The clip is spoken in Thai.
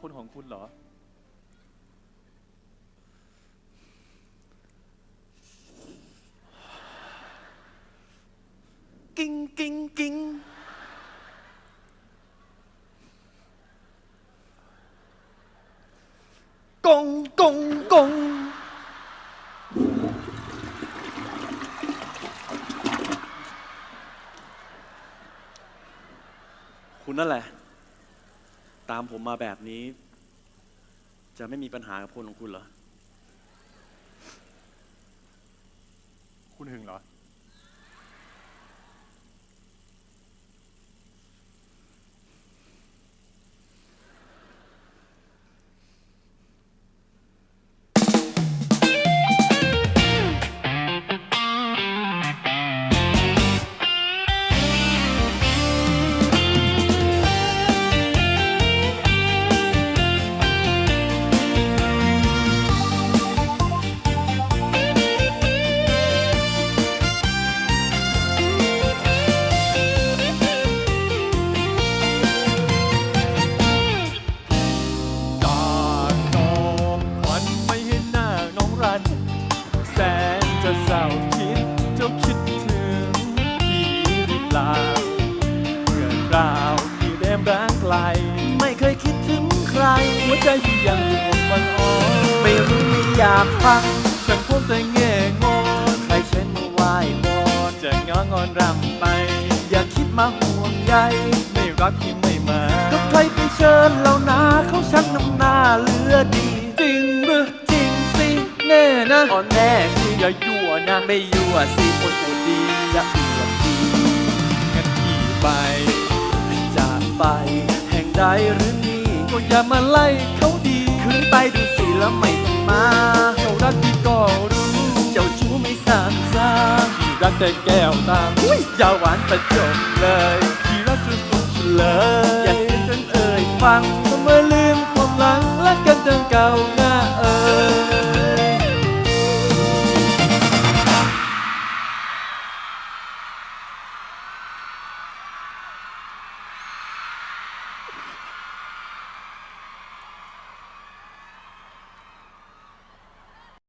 คนของคุณเหรอ กิ้งกิ้งกิ้งกงกงกงคุณนั่นแหละ ตามผมมาแบบนี้ จะไม่มีปัญหากับคนของคุณเหรอ คุณหึงเหรอ เคยคิดถึงใคร หัวใจที่ยังอยู่วันอ่อนไม่รู้ไม่อยากฟังฉันพบแต่แง่งอนใครเช่นมาไหว้วอนจะงองอนรำไป อย่าคิดมาห่วงใยไม่รักที่ไม่มา ก็ใครไปเชิญเรานะเขาชักน้ำหน้าเหลือดี จริงหรือจริงสิแน่นะอ่อนแน่สิอย่ายั่วนะไม่ยั่วสิคนตัวดีอย่า ห่งใดหรือนี่ก็อย่ามาไล่เขาดีคืนไปดูสิแล้วไม่ต้องมาเขารักพี่ก็รู้ เจ้าชู้ไม่สามสาพี่รักแต่แก้วตาอุ้ยอย่าหวานประจบเลยพี่รักจนสุดเลยอย่ายเสียจนเอ่ยฟังทำไมลืมความหลังรักกันดังเก่านา